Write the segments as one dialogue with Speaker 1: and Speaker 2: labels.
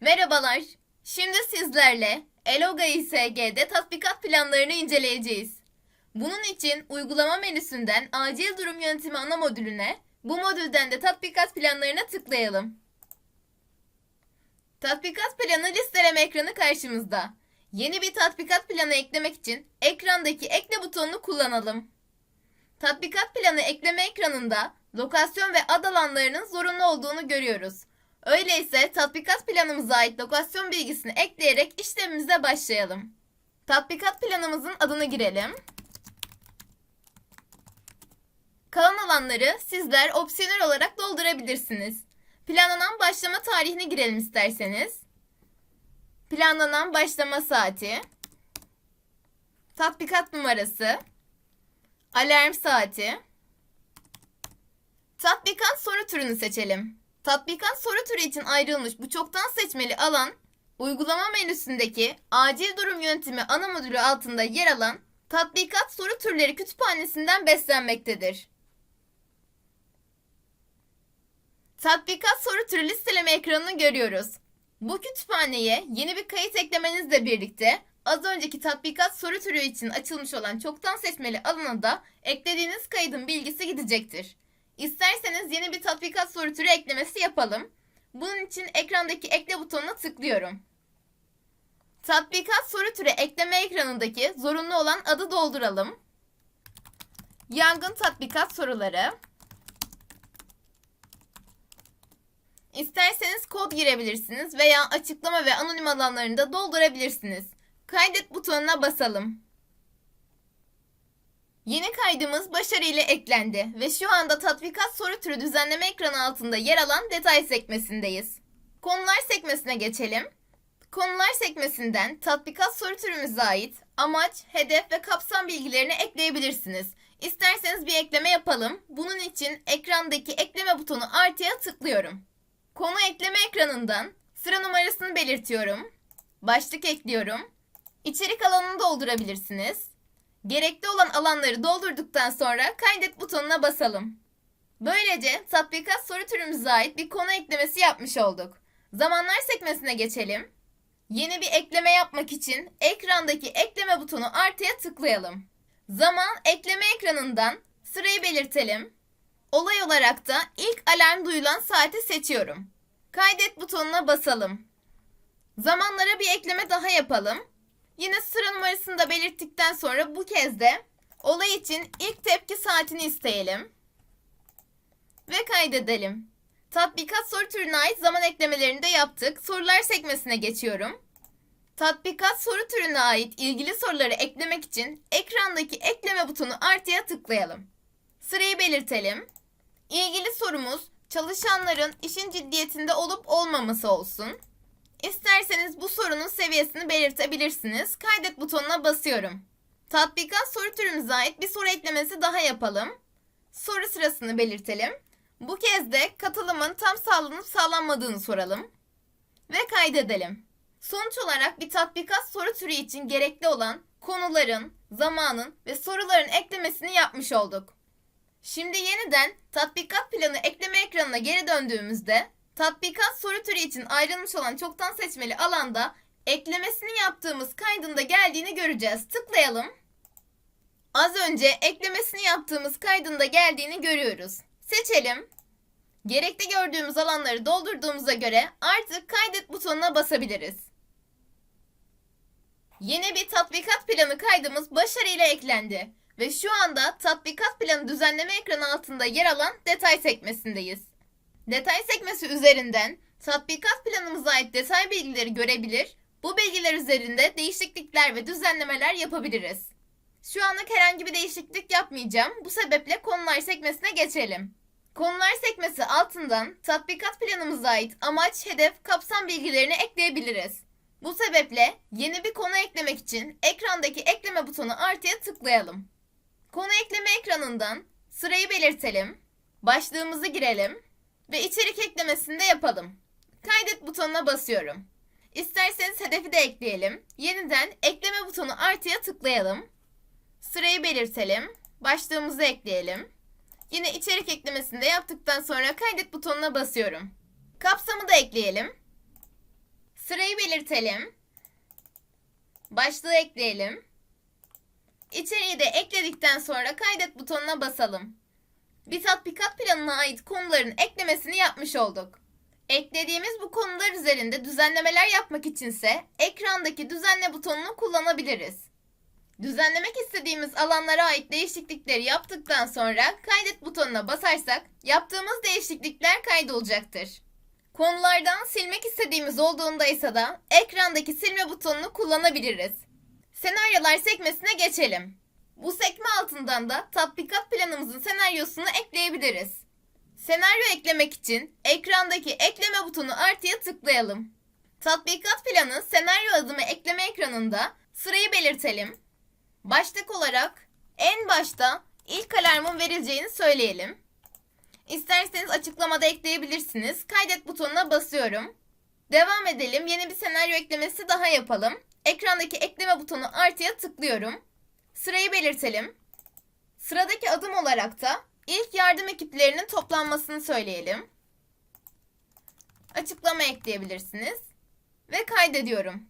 Speaker 1: Merhabalar. Şimdi sizlerle Eloga İSG'de tatbikat planlarını inceleyeceğiz. Bunun için uygulama menüsünden acil durum yönetimi ana modülüne, bu modülden de tatbikat planlarına tıklayalım. Tatbikat planı listeleme ekranı karşımızda. Yeni bir tatbikat planı eklemek için ekrandaki ekle butonunu kullanalım. Tatbikat planı ekleme ekranında lokasyon ve ad alanlarının zorunlu olduğunu görüyoruz. Öyleyse tatbikat planımıza ait lokasyon bilgisini ekleyerek işlemimize başlayalım. Tatbikat planımızın adını girelim. Kalan alanları sizler opsiyonel olarak doldurabilirsiniz. Planlanan başlama tarihini girelim isterseniz. Planlanan başlama saati. Tatbikat numarası. Alarm saati. Tatbikat soru türünü seçelim. Tatbikat soru türü için ayrılmış bu çoktan seçmeli alan, uygulama menüsündeki acil durum yönetimi ana modülü altında yer alan tatbikat soru türleri kütüphanesinden beslenmektedir. Tatbikat soru türü listeleme ekranını görüyoruz. Bu kütüphaneye yeni bir kayıt eklemenizle birlikte az önceki tatbikat soru türü için açılmış olan çoktan seçmeli alana da eklediğiniz kaydın bilgisi gidecektir. İsterseniz yeni bir tatbikat soru türü eklemesi yapalım. Bunun için ekrandaki ekle butonuna tıklıyorum. Tatbikat soru türü ekleme ekranındaki zorunlu olan adı dolduralım. Yangın tatbikat soruları. İsterseniz kod girebilirsiniz veya açıklama ve anonim alanlarını da doldurabilirsiniz. Kaydet butonuna basalım. Yeni kaydımız başarıyla eklendi ve şu anda tatbikat soru türü düzenleme ekranı altında yer alan detay sekmesindeyiz. Konular sekmesine geçelim. Konular sekmesinden tatbikat soru türümüze ait amaç, hedef ve kapsam bilgilerini ekleyebilirsiniz. İsterseniz bir ekleme yapalım. Bunun için ekrandaki ekleme butonu artıya tıklıyorum. Konu ekleme ekranından sıra numarasını belirtiyorum. Başlık ekliyorum. İçerik alanını doldurabilirsiniz. Gerekli olan alanları doldurduktan sonra kaydet butonuna basalım. Böylece tatbikat soru türümüze ait bir konu eklemesi yapmış olduk. Zamanlar sekmesine geçelim. Yeni bir ekleme yapmak için ekrandaki ekleme butonu artıya tıklayalım. Zaman ekleme ekranından sırayı belirtelim. Olay olarak da ilk alarm duyulan saati seçiyorum. Kaydet butonuna basalım. Zamanlara bir ekleme daha yapalım. Yine sıra numarasını da belirttikten sonra bu kez de olay için ilk tepki saatini isteyelim. Ve kaydedelim. Tatbikat soru türüne ait zaman eklemelerini de yaptık. Sorular sekmesine geçiyorum. Tatbikat soru türüne ait ilgili soruları eklemek için ekrandaki ekleme butonu artıya tıklayalım. Sırayı belirtelim. İlgili sorumuz çalışanların işin ciddiyetinde olup olmaması olsun. İsterseniz bu sorunun seviyesini belirtebilirsiniz. Kaydet butonuna basıyorum. Tatbikat soru türümüze ait bir soru eklemesi daha yapalım. Soru sırasını belirtelim. Bu kez de katılımın tam sağlanıp sağlanmadığını soralım. Ve kaydedelim. Sonuç olarak bir tatbikat soru türü için gerekli olan konuların, zamanın ve soruların eklemesini yapmış olduk. Şimdi yeniden tatbikat planı ekleme ekranına geri döndüğümüzde tatbikat soru türü için ayrılmış olan çoktan seçmeli alanda eklemesini yaptığımız kaydın da geldiğini göreceğiz. Tıklayalım. Az önce eklemesini yaptığımız kaydın da geldiğini görüyoruz. Seçelim. Gerekli gördüğümüz alanları doldurduğumuza göre artık kaydet butonuna basabiliriz. Yeni bir tatbikat planı kaydımız başarıyla eklendi ve şu anda tatbikat planı düzenleme ekranı altında yer alan detay sekmesindeyiz. Detay sekmesi üzerinden tatbikat planımıza ait detay bilgileri görebilir, bu bilgiler üzerinde değişiklikler ve düzenlemeler yapabiliriz. Şu anlık herhangi bir değişiklik yapmayacağım. Bu sebeple konular sekmesine geçelim. Konular sekmesi altından tatbikat planımıza ait amaç, hedef, kapsam bilgilerini ekleyebiliriz. Bu sebeple yeni bir konu eklemek için ekrandaki ekleme butonu artıya tıklayalım. Konu ekleme ekranından sırayı belirtelim, başlığımızı girelim ve içerik eklemesini de yapalım. Kaydet butonuna basıyorum. İsterseniz hedefi de ekleyelim. Yeniden ekleme butonu artıya tıklayalım. Sırayı belirtelim, başlığımızı ekleyelim. Yine içerik eklemesini de yaptıktan sonra kaydet butonuna basıyorum. Kapsamı da ekleyelim. Sırayı belirtelim. Başlığı ekleyelim. İçeriği de ekledikten sonra kaydet butonuna basalım. Bir tatbikat planına ait konuların eklemesini yapmış olduk. Eklediğimiz bu konular üzerinde düzenlemeler yapmak içinse ekrandaki düzenle butonunu kullanabiliriz. Düzenlemek istediğimiz alanlara ait değişiklikleri yaptıktan sonra kaydet butonuna basarsak yaptığımız değişiklikler kaydolacaktır. Konulardan silmek istediğimiz olduğunda ise da ekrandaki silme butonunu kullanabiliriz. Senaryolar sekmesine geçelim. Bu sekme altından da tatbikat planımızın senaryosunu ekleyebiliriz. Senaryo eklemek için ekrandaki ekleme butonu artıya tıklayalım. Tatbikat planı senaryo adımı ekleme ekranında sırayı belirtelim. Başlık olarak en başta ilk alarmın verileceğini söyleyelim. İsterseniz açıklamada ekleyebilirsiniz. Kaydet butonuna basıyorum. Devam edelim. Yeni bir senaryo eklemesi daha yapalım. Ekrandaki ekleme butonu artıya tıklıyorum. Sırayı belirtelim. Sıradaki adım olarak da ilk yardım ekiplerinin toplanmasını söyleyelim. Açıklama ekleyebilirsiniz. Ve kaydediyorum.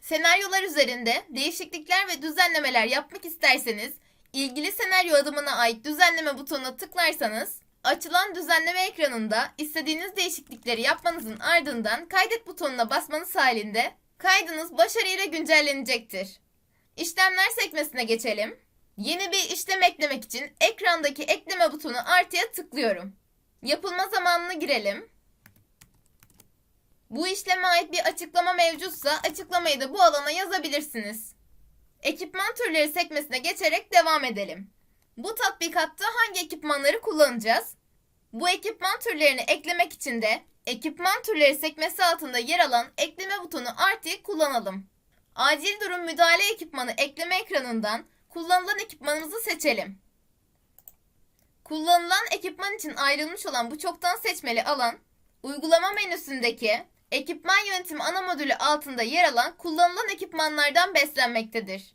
Speaker 1: Senaryolar üzerinde değişiklikler ve düzenlemeler yapmak isterseniz ilgili senaryo adımına ait düzenleme butonuna tıklarsanız açılan düzenleme ekranında istediğiniz değişiklikleri yapmanızın ardından kaydet butonuna basmanız halinde kaydınız başarıyla güncellenecektir. İşlemler sekmesine geçelim. Yeni bir işlem eklemek için ekrandaki ekleme butonu artıya tıklıyorum. Yapılma zamanını girelim. Bu işleme ait bir açıklama mevcutsa açıklamayı da bu alana yazabilirsiniz. Ekipman türleri sekmesine geçerek devam edelim. Bu tatbikatta hangi ekipmanları kullanacağız? Bu ekipman türlerini eklemek için de ekipman türleri sekmesi altında yer alan ekleme butonu artıyı kullanalım. Acil durum müdahale ekipmanı ekleme ekranından kullanılan ekipmanımızı seçelim. Kullanılan ekipman için ayrılmış olan bu çoktan seçmeli alan, uygulama menüsündeki ekipman yönetimi ana modülü altında yer alan kullanılan ekipmanlardan beslenmektedir.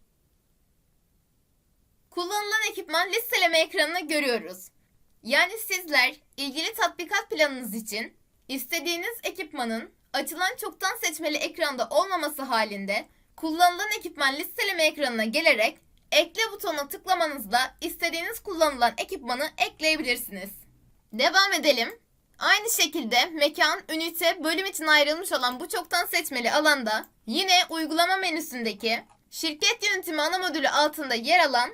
Speaker 1: Kullanılan ekipman listeleme ekranını görüyoruz. Yani sizler ilgili tatbikat planınız için istediğiniz ekipmanın açılan çoktan seçmeli ekranda olmaması halinde kullanılan ekipman listeleme ekranına gelerek ekle butonuna tıklamanızla istediğiniz kullanılan ekipmanı ekleyebilirsiniz. Devam edelim. Aynı şekilde mekan, ünite, bölüm için ayrılmış olan bu çoktan seçmeli alanda yine uygulama menüsündeki şirket yönetimi ana modülü altında yer alan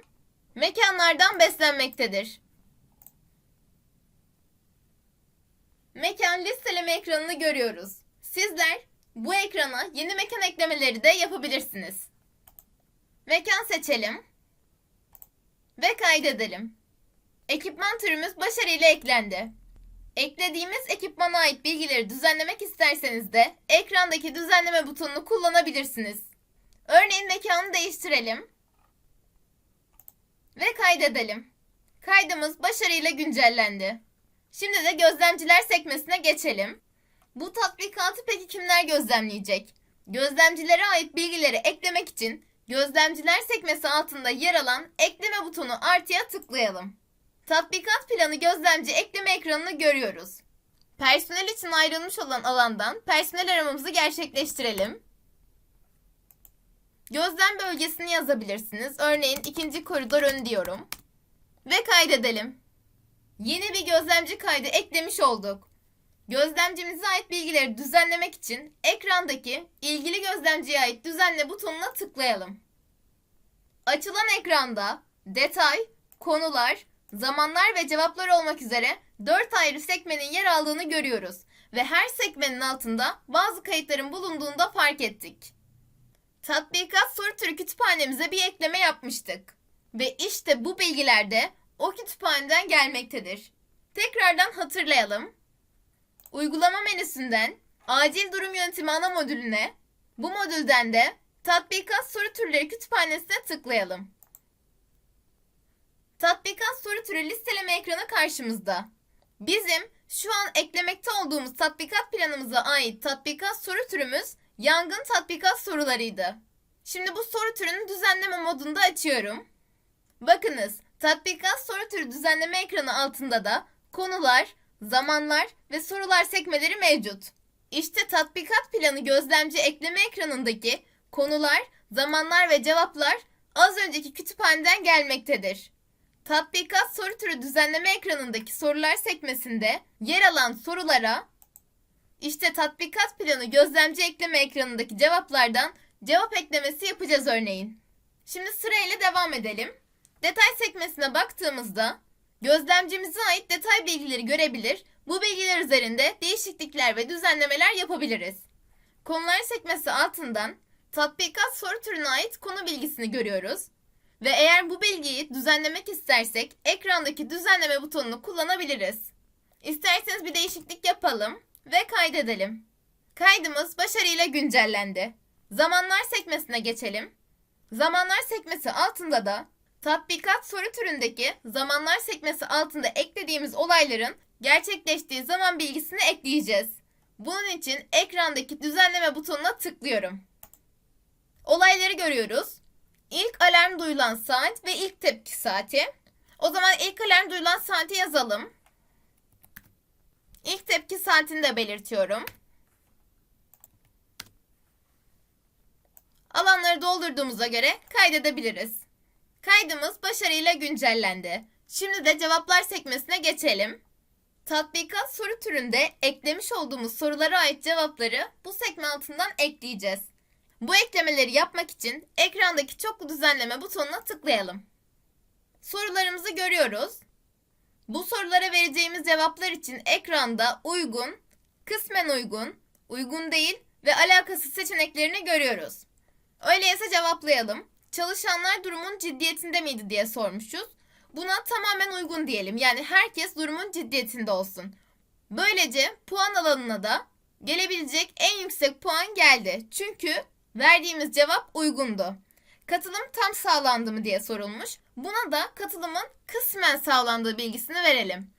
Speaker 1: mekanlardan beslenmektedir. Mekan listeleme ekranını görüyoruz. Sizler bu ekrana yeni mekan eklemeleri de yapabilirsiniz. Mekan seçelim ve kaydedelim. Ekipman türümüz başarıyla eklendi. Eklediğimiz ekipmana ait bilgileri düzenlemek isterseniz de ekrandaki düzenleme butonunu kullanabilirsiniz. Örneğin mekanı değiştirelim ve kaydedelim. Kaydımız başarıyla güncellendi. Şimdi de gözlemciler sekmesine geçelim. Bu tatbikatı peki kimler gözlemleyecek? Gözlemcilere ait bilgileri eklemek için gözlemciler sekmesi altında yer alan ekleme butonu artıya tıklayalım. Tatbikat planı gözlemci ekleme ekranını görüyoruz. Personel için ayrılmış olan alandan personel aramamızı gerçekleştirelim. Gözlem bölgesini yazabilirsiniz. Örneğin ikinci koridor ön diyorum. Ve kaydedelim. Yeni bir gözlemci kaydı eklemiş olduk. Gözlemcimize ait bilgileri düzenlemek için ekrandaki ilgili gözlemciye ait düzenle butonuna tıklayalım. Açılan ekranda detay, konular, zamanlar ve cevaplar olmak üzere 4 ayrı sekmenin yer aldığını görüyoruz ve her sekmenin altında bazı kayıtların bulunduğunu da fark ettik. Tatbikat soru türü kütüphanemize bir ekleme yapmıştık. Ve işte bu bilgiler de o kütüphaneden gelmektedir. Tekrardan hatırlayalım. Uygulama menüsünden acil durum yönetimi ana modülüne, bu modülden de tatbikat soru türleri kütüphanesine tıklayalım. Tatbikat soru türü listeleme ekranı karşımızda. Bizim şu an eklemekte olduğumuz tatbikat planımıza ait tatbikat soru türümüz yangın tatbikat sorularıydı. Şimdi bu soru türünü düzenleme modunda açıyorum. Bakınız tatbikat soru türü düzenleme ekranı altında da konular, zamanlar ve sorular sekmeleri mevcut. İşte tatbikat planı gözlemci ekleme ekranındaki konular, zamanlar ve cevaplar az önceki kütüphaneden gelmektedir. Tatbikat soru türü düzenleme ekranındaki sorular sekmesinde yer alan sorulara işte tatbikat planı gözlemci ekleme ekranındaki cevaplardan cevap eklemesi yapacağız örneğin. Şimdi sırayla devam edelim. Detay sekmesine baktığımızda gözlemcimize ait detay bilgileri görebilir, bu bilgiler üzerinde değişiklikler ve düzenlemeler yapabiliriz. Konular sekmesi altından tatbikat soru türüne ait konu bilgisini görüyoruz. Ve eğer bu bilgiyi düzenlemek istersek ekrandaki düzenleme butonunu kullanabiliriz. İsterseniz bir değişiklik yapalım ve kaydedelim. Kaydımız başarıyla güncellendi. Zamanlar sekmesine geçelim. Zamanlar sekmesi altında da tatbikat soru türündeki zamanlar sekmesi altında eklediğimiz olayların gerçekleştiği zaman bilgisini ekleyeceğiz. Bunun için ekrandaki düzenleme butonuna tıklıyorum. Olayları görüyoruz. İlk alarm duyulan saat ve ilk tepki saati. O zaman ilk alarm duyulan saati yazalım. İlk tepki saatini de belirtiyorum. Alanları doldurduğumuza göre kaydedebiliriz. Kaydımız başarıyla güncellendi. Şimdi de cevaplar sekmesine geçelim. Tatbikat soru türünde eklemiş olduğumuz sorulara ait cevapları bu sekme altından ekleyeceğiz. Bu eklemeleri yapmak için ekrandaki çoklu düzenleme butonuna tıklayalım. Sorularımızı görüyoruz. Bu sorulara vereceğimiz cevaplar için ekranda uygun, kısmen uygun, uygun değil ve alakasız seçeneklerini görüyoruz. Öyleyse cevaplayalım. Çalışanlar durumun ciddiyetinde miydi diye sormuşuz. Buna tamamen uygun diyelim. Yani herkes durumun ciddiyetinde olsun. Böylece puan alanına da gelebilecek en yüksek puan geldi. Çünkü verdiğimiz cevap uygundu. Katılım tam sağlandı mı diye sorulmuş. Buna da katılımın kısmen sağlandığı bilgisini verelim.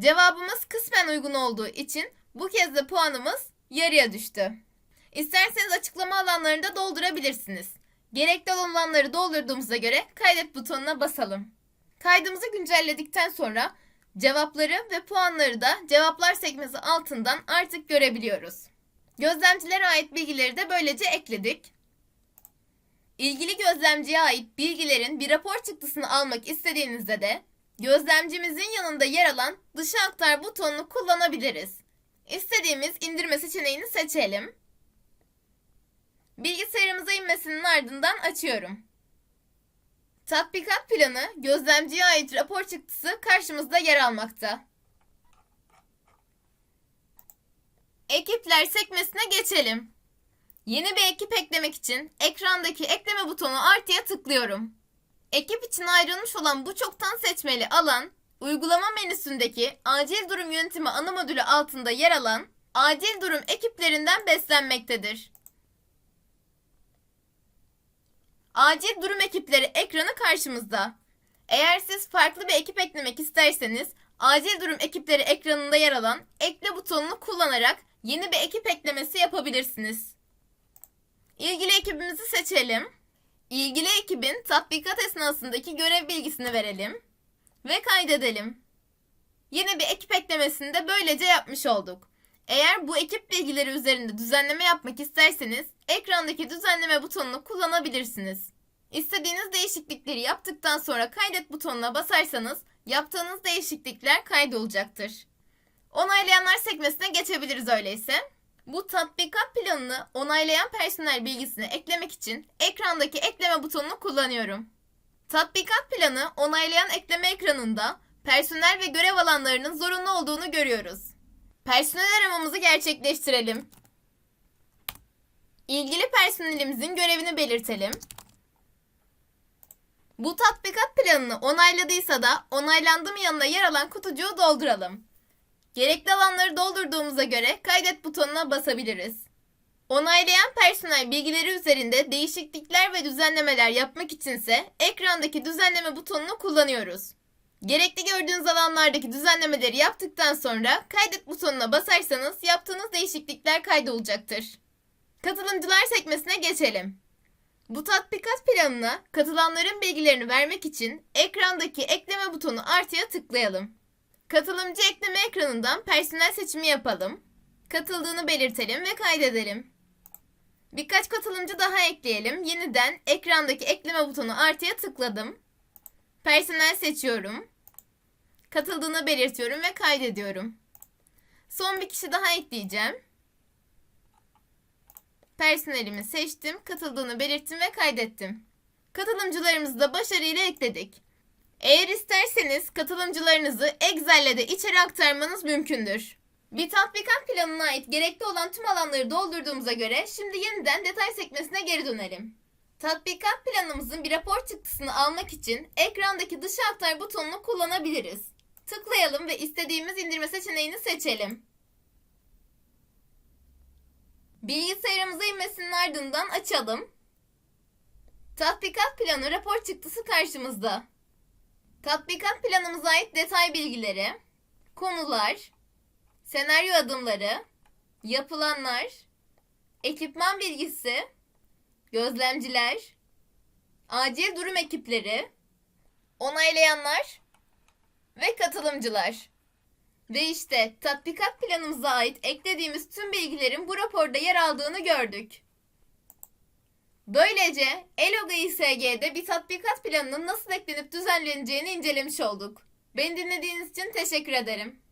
Speaker 1: Cevabımız kısmen uygun olduğu için bu kez de puanımız yarıya düştü. İsterseniz açıklama alanlarını da doldurabilirsiniz. Gerekli olanları doldurduğumuza göre kaydet butonuna basalım. Kaydımızı güncelledikten sonra cevapları ve puanları da cevaplar sekmesi altından artık görebiliyoruz. Gözlemcilere ait bilgileri de böylece ekledik. İlgili gözlemciye ait bilgilerin bir rapor çıktısını almak istediğinizde de gözlemcimizin yanında yer alan dışa aktar butonunu kullanabiliriz. İstediğimiz indirme seçeneğini seçelim. Bilgisayarımıza inmesinin ardından açıyorum. Tatbikat planı gözlemciye ait rapor çıktısı karşımızda yer almakta. Ekipler sekmesine geçelim. Yeni bir ekip eklemek için ekrandaki ekleme butonu artıya tıklıyorum. Ekip için ayrılmış olan bu çoktan seçmeli alan, uygulama menüsündeki acil durum yönetimi ana modülü altında yer alan acil durum ekiplerinden beslenmektedir. Acil durum ekipleri ekranı karşımızda. Eğer siz farklı bir ekip eklemek isterseniz acil durum ekipleri ekranında yer alan ekle butonunu kullanarak yeni bir ekip eklemesi yapabilirsiniz. İlgili ekibimizi seçelim. İlgili ekibin tatbikat esnasındaki görev bilgisini verelim ve kaydedelim. Yeni bir ekip eklemesini de böylece yapmış olduk. Eğer bu ekip bilgileri üzerinde düzenleme yapmak isterseniz ekrandaki düzenleme butonunu kullanabilirsiniz. İstediğiniz değişiklikleri yaptıktan sonra kaydet butonuna basarsanız yaptığınız değişiklikler kaydolacaktır. Onaylayanlar sekmesine geçebiliriz öyleyse. Bu tatbikat planını onaylayan personel bilgisini eklemek için ekrandaki ekleme butonunu kullanıyorum. Tatbikat planı onaylayan ekleme ekranında personel ve görev alanlarının zorunlu olduğunu görüyoruz. Personel aramamızı gerçekleştirelim. İlgili personelimizin görevini belirtelim. Bu tatbikat planını onayladıysa da onaylandı mı yanına yer alan kutucuğu dolduralım. Gerekli alanları doldurduğumuza göre kaydet butonuna basabiliriz. Onaylayan personel bilgileri üzerinde değişiklikler ve düzenlemeler yapmak içinse ekrandaki düzenleme butonunu kullanıyoruz. Gerekli gördüğünüz alanlardaki düzenlemeleri yaptıktan sonra kaydet butonuna basarsanız yaptığınız değişiklikler kaydolacaktır. Katılımcılar sekmesine geçelim. Bu tatbikat planına katılanların bilgilerini vermek için ekrandaki ekleme butonu artıya tıklayalım. Katılımcı ekleme ekranından personel seçimi yapalım. Katıldığını belirtelim ve kaydedelim. Birkaç katılımcı daha ekleyelim. Yeniden ekrandaki ekleme butonu artıya tıkladım. Personel seçiyorum. Katıldığını belirtiyorum ve kaydediyorum. Son bir kişi daha ekleyeceğim. Personelimi seçtim, katıldığını belirttim ve kaydettim. Katılımcılarımızı da başarıyla ekledik. Eğer isterseniz katılımcılarınızı Excel'le de içeri aktarmanız mümkündür. Bir tatbikat planına ait gerekli olan tüm alanları doldurduğumuza göre şimdi yeniden detay sekmesine geri dönelim. Tatbikat planımızın bir rapor çıktısını almak için ekrandaki dışa aktar butonunu kullanabiliriz. Tıklayalım ve istediğimiz indirme seçeneğini seçelim. Bilgisayarımıza inmesinin ardından açalım. Tatbikat planı rapor çıktısı karşımızda. Tatbikat planımıza ait detay bilgileri, konular, senaryo adımları, yapılanlar, ekipman bilgisi, gözlemciler, acil durum ekipleri, onaylayanlar ve katılımcılar. Ve işte tatbikat planımıza ait eklediğimiz tüm bilgilerin bu raporda yer aldığını gördük. Böylece Eloga İSG'de bir tatbikat planının nasıl eklenip düzenleneceğini incelemiş olduk. Beni dinlediğiniz için teşekkür ederim.